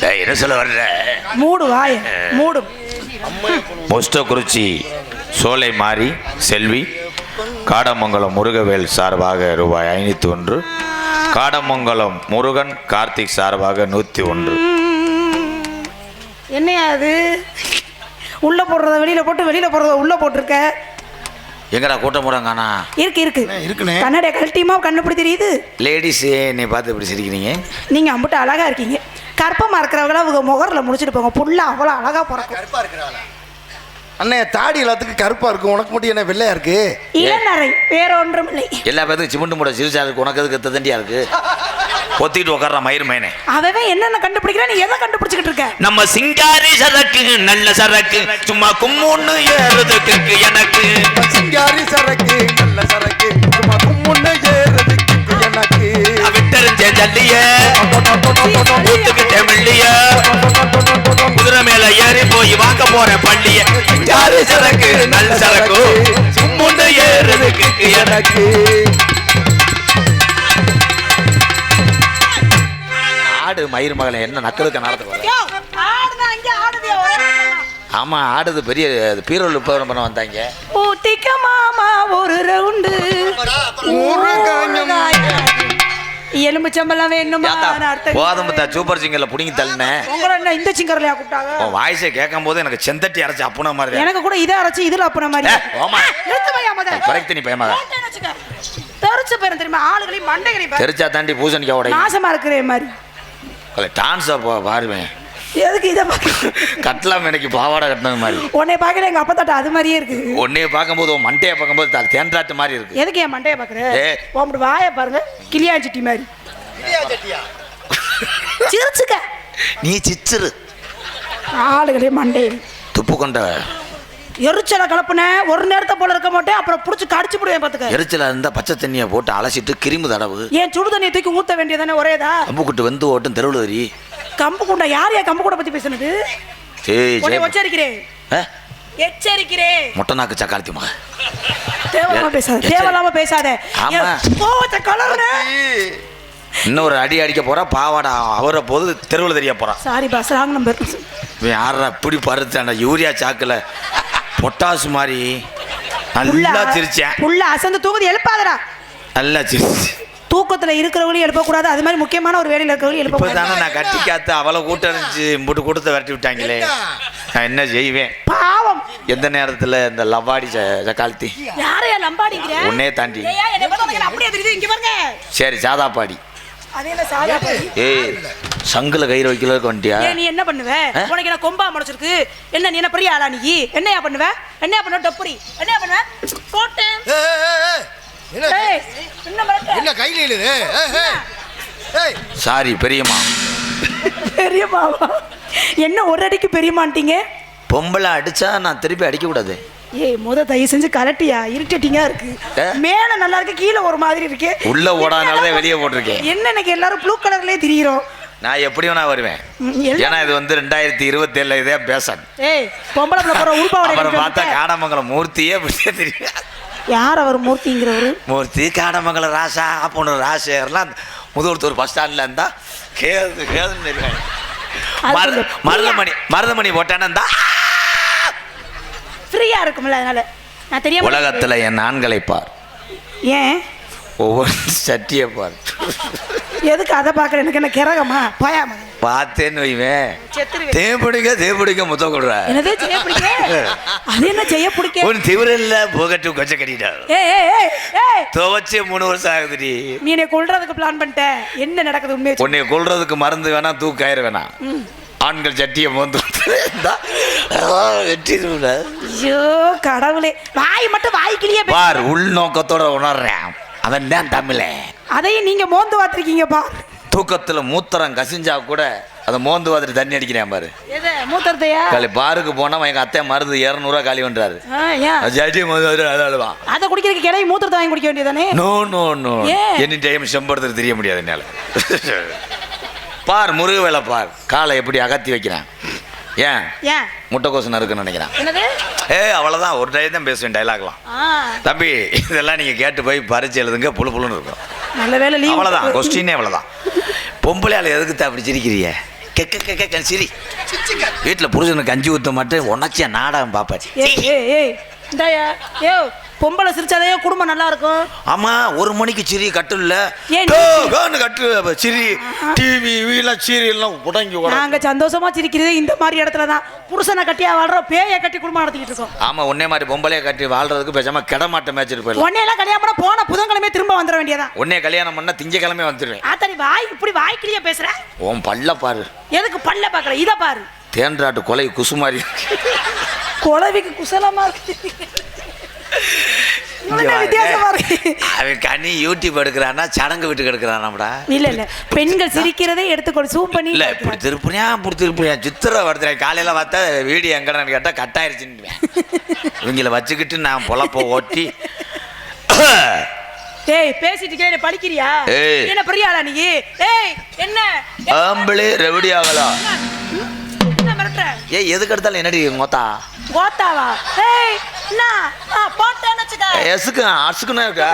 என்ன சொல்ல வர்ற? மூடு வாய மூடு. மொஸ்டகுறிச்சி சோலை மாறி செல்வி காடமங்கலம் முருகவேல் சார்பாக ரூபாய் ஐநூற்றி ஒன்று காடமங்கலம் முருகன் கார்த்திக் சார்பாக நூற்றி ஒன்று. என்னையா அது? உள்ள போடுறத வெளியில போட்டு வெளியில போடுறத உள்ள போட்டிருக்க? எங்கடா கூட்டம் போடாங்கண்ணா இருக்கு இருக்கு. இருக்குண்ணே. கண்ணாடிய கழட்டியுமா கண்ணு இப்படி தெரியுது? லேடிஸே என்னை பார்த்து இப்படி சிரிக்கிறீங்க? நீங்க அம்பிட்டு அழகா இருக்கீங்க. கற்பமா இருக்கிறவங்கள அவங்க முகர்ல முடிச்சிட்டு போங்க. புள்ள அவ்வளவு அழகா பிறக்கும். அண்ணே தாடி எல்லாத்துக்கும் கருப்பா இருக்கும். உனக்கு மட்டும் என்ன வெள்ளையா இருக்கு? இளநரை வேற ஒன்றும் இல்லை. எல்லா பேத்துக்கும் சிமெண்ட் மூட சிரிச்சா இருக்கு. உனக்கு எதுக்கு தண்டியா இருக்கு? பொத்திட்டு உட்கார்ற மயிர் மேனே. அவன் என்னென்ன கண்டுபிடிக்கிறா நீ எதை கண்டுபிடிச்சிக்கிட்டு இருக்க? நம்ம சிங்காரி சரக்கு நல்ல சரக்கு. சும்மா கும்முன்னு ஏறுதுக்கு எனக்கு. சிங்காரி சரக்கு நல்ல சரக்கு. சும்மா கும்முன்னு ஏறதுக்கு எனக்கு. விட்டறிஞ்ச ஜல்லிய. ஊத்துக்கிட்ட வெள்ளிய குதிரை மேல ஏறி போய் வாங்க போற பள்ளிய. சிங்காரி சரக்கு? நல்ல சரக்கு. கும்முன்னு ஏறுதுக்கு எனக்கு. ஆடு மயிர் மகளை என்ன நக்கலுக்கு நடத்த. ஆமா ஆடுது பெரிய பீரோல் உபகரணம் பண்ண வந்தாங்க. ஊத்திக்க மாமா ஒரு ரவுண்டு. எலும்புச்சம்பளம் வேணுமா? போதம்பத்தா சூப்பர் சிங்கர்ல புடிங்கி தள்ளினேன் உங்களை என்ன இந்த சிங்கர்லையா கூப்பிட்டாங்க? உன் வாய்ஸை கேட்கும் போது எனக்கு செந்தட்டி அரைச்சு அப்புன மாதிரி. எனக்கு கூட இதை அரைச்சு இதுல அப்புறம் மாதிரி முத. குறைத்து நீ பயமாத. தெரிச்சு போயிரும் தெரியுமா? ஆளுகளையும் மண்டைகளையும். தெரிச்சா தாண்டி பூசணிக்கா உடை நாசமா இருக்கிற மாதிரி. டான்ஸா பாருவேன் எதுக்கு இதை பார்க்க கட்டலாம் எனக்கு பாவாடை கட்டினது மாதிரி. உன்னை பார்க்கல எங்க அப்பா தாட்டா அது மாதிரியே இருக்கு. உன்னைய பார்க்கும்போது உன் மண்டையை பார்க்கும்போது த- தேன்றாட்டு மாதிரி இருக்கு. எதுக்கு என் மண்டையை பாக்குற ஏ. உன் வாயை பாருங்க கிளியாஞ்சிட்டி மாதிரி. சிரிச்சுக்க. நீ சிச்சிரு. ஆளுகளே மண்டை. துப்பு கொண்ட எரிச்சலை கலப்புன ஒரு நேரத்தை போல இருக்க மாட்டேன் அப்புறம் புடிச்சு கடிச்சு போடுவேன் பாத்துக்க எரிச்சலா இருந்தா பச்சை தண்ணியை போட்டு அலசிட்டு கிருமி தடவு. ஏன் சுடு தண்ணியை தூக்கி ஊத்த வேண்டியதானே ஒரேதா? அம்புக்குட்டு வெந்து ஓட்டும் தெருவில் வரி கம்பு குண்டா யார் யா கம்பு கூட பத்தி பேசுனது? உன்னை எச்சரிக்கிறேன்? எச்சரிக்கிறேன். மொட்டை நாக்கு சக்காலத்தி மக தேவையில்லாம பேசாத தேவையில்லாம பேசாத. கோவத்தை கலர்ன இன்னொரு அடி அடிக்க போறா பாவாடை அவரை போது தெருவில் தெரிய போறான் சாரி பாஸ் ராங் நம்பர் யாரா இப்படி பருத்தாண்ட யூரியா சாக்குல. பொட்டாசு மாதிரி நல்லா சிரிச்சேன். புள்ள அசந்து தூக்குது எழுப்பாதடா. நல்லா சிரிச்சு. தூக்கத்துல இருக்கிறவங்களையும் எழுப்ப கூடாது அது மாதிரி முக்கியமான ஒரு வேலையில இருக்கிறவங்களையும் எழுப்ப இப்போ கூடாது. தானே நான் கட்டி காத்து அவளை கூட்டம் இருந்துச்சு இம்புட்டு கூட்டத்தை விரட்டி விட்டாங்களே. நான் என்ன செய்வேன்? பாவம். எந்த நேரத்தில் இந்த லவாடி ச- சக்காலத்தி யாரையா நம்பாடிங்கிற உன்னே தாண்டி. ஏய்யா, என்னை பார்த்தா உனக்கு அப்படியே தெரியுது. இங்க பாருங்க. சரி சாதாப்பாடி. அது என்ன சாதா பாடி ஏய் சங்குல கயிறு வைக்கிறதுக்கு வந்துட்டியா? நீ என்ன பண்ணுவ? ஆ? உனக்கு என்ன கொம்பா முளைச்சிருக்கு? என்ன நீ என்ன பெரிய ஆளா நீ? என்னையா பண்ணுவ? என்னையா பண்ணுவ? டொப்பரி. என்னையா பண்ணுவ? போட்டேன். ஏய்? என்ன? கையில இழுது ஏய் சாரி பெரியம்மா. பெரிய மாவா என்ன ஒரு அடிக்கு பெரியமாட்டீங்க பொம்பளை அடிச்சா நான் திருப்பி அடிக்க கூடாது ஏய் முத தயவு செஞ்சு கலட்டியா? இருட்டட்டிங்கா இருக்கு? மேல நல்லா இருக்கு கீழே ஒரு மாதிரி இருக்கு. உள்ள ஓடாதனாலதான் வெளியே போட்டிருக்கேன். என்ன இன்னைக்கு எல்லாரும் ப்ளூ கலர்லயே திரியிறோம்? நான் எப்படியும் நான் வருவேன். ஏன்னா இது வந்து ரெண்டாயிரத்தி இருபத்தி ஏழுல இதே பேசன் ஏய் பொம்பளை அப்புறம் பார்த்தா காடமங்கலம் மூர்த்தியே தெரியும் யார் அவர் மூர்த்திங்கிறவரு? மூர்த்தி காடமங்கலம் ராசா பொண்ணு ராசேகர்லாம் முதுகுத்தூர் பஸ் ஸ்டாண்ட்ல இருந்தா கேது கேதுன்னு அது மருத மருதமணி மருதமணி போட்டானே இருந்தா ஃப்ரீயா இருக்கும்ல அதனால. நான் தெரியாம உலகத்துல என் ஆண்களை பார். ஏன்? ஒவ்வொரு சட்டியை பார். எதுக்கு அதை பார்க்கற? எனக்கு என்ன கிறகமா போயாம. பார்த்தேன்னு வைவேன் செத்துருவேன். தேம்பிடிக்க தேம்பிடிக்க முத்தம் கொடுற. என்னது செய்ய பிடிக்க அது என்ன செய்ய பிடிக்க? உன் திவரில்ல போகட்டு கொஞ்சம் கட்டிட்டா துவச்சு மூணு வருஷம் ஆகுதுடி. நீ என்னை கொல்றதுக்கு பிளான் பண்ணிட்ட. என்ன நடக்குது உண்மையை. உன்னை கொல்றதுக்கு மருந்து வேணாம் தூக்காயிர வேணாம் ஆண்கள் சட்டியை மோந்து வெட்டி ஐயோ கடவுளே. வாய் மட்டும் வாய்க்கிலேயே பார் உள்நோக்கத்தோட உணர்றேன். அவன் தான் தமிழே. அதையும் நீங்க மோந்து பார்த்திருக்கீங்க பா தூக்கத்துல மூத்திரம் கசிஞ்சா கூட அதை மோந்து பார்த்துட்டு தண்ணி அடிக்கிறேன் பாரு. மூத்தத்தையா காலி பாருக்கு போனா எங்க அத்தை மருந்து இரநூறுவா காலி பண்றாரு. அதை அழுவான் அதை குடிக்கிறதுக்கு கிளவி மூத்திரத்தை வாங்கி குடிக்க வேண்டியதானே? No no no? Any time செம்படுத்துறது தெரிய முடியாது என்னால. பார் முருக வேலை பார். காலை எப்படி அகத்தி வைக்கிறேன்? ஏன்? ஏன் முட்டைக்கோசு நறுக்குன்னு நினைக்கிறேன். ஏ அவ்வளோதான் ஒரு டைம் தான் பேசுவேன் டைலாக்லாம் தம்பி இதெல்லாம் நீங்கள் கேட்டு போய் பறிச்சு எழுதுங்க புழு புழுன்னு இருக்கும். நல்ல வேலை அவ்வளோதான் கொஸ்டினே அவ்வளோதான் பொம்பளை ஆள் எதுக்கு தான் அப்படி சிரிக்கிறிய கெக்க கெக்க சிரி. வீட்டில் புருஷனுக்கு கஞ்சி ஊற்ற மாட்டேன் உனச்சியா நாடகம் பார்ப்பேன் ஏய் ஏய் ஏய் இந்தாயா ஏ பொம்பளை சிரிச்சாதே குடும்பம் நல்லா இருக்கும் ஆமா ஒரு மணிக்கு சிரி கட்டுல கட்டு சிரி. டிவி வீலாம் சீரியல்லாம் உடங்கி உட நாங்க சந்தோஷமா சிரிக்கிறது இந்த மாதிரி இடத்துல தான் புருஷனை கட்டியா வாழ்றோம் பேயை கட்டி குடும்பம் நடத்திக்கிட்டு இருக்கோம். ஆமா உன்னே மாதிரி பொம்பளைய கட்டி வாழ்றதுக்கு பேசாம கிடமாட்ட மேய்ச்சிட்டு போயிடலாம். உன்னை எல்லாம் கல்யாணம் பண்ண போன புதன்கிழமை திரும்ப வந்துட வேண்டியதான் உன்னே கல்யாணம் பண்ணா திங்கக்கிழமை வந்துடுவேன் ஆத்தாடி வாய் இப்படி வாய்க்கிலேயே பேசுற? உன் பல்ல பாரு. எதுக்கு பல்ல பாக்கல இத பாரு. தேன்றாட்டு கொலை குசுமாரி. குழவிக்கு குசலமா இருக்கு. அவன் கனி யூடியூப் எடுக்கிறானா சடங்கு வீட்டுக்கு எடுக்கிறானாம்டா. இல்ல இல்ல. பெண்கள் சிரிக்கிறதை எடுத்துக்கொண்டு சூம் பண்ணி இல்ல இப்படி திருப்புனியா இப்படி திருப்புனியா சித்திர வருதுறேன் காலையில பார்த்தா வீடியோ எங்கடான்னு கேட்டா கட்டாயிருச்சுன்னு இவங்கள வச்சுக்கிட்டு நான் பொழப்ப ஓட்டி. ஏய் பேசிட்டு கேளு படிக்கிறியா. என்ன பெரிய ஆளா நீ? ஏய் என்ன? ஆம்பளே ரெவடி ஆகலாம் ஏய் எதுக்கு எடுத்தாலும் என்னடி மொத்தா கோத்தாவா? ஏய் என்ன? போட்டேன்னு வச்சுக்க. எசுக்கு அசுக்குன்னு இருக்கா?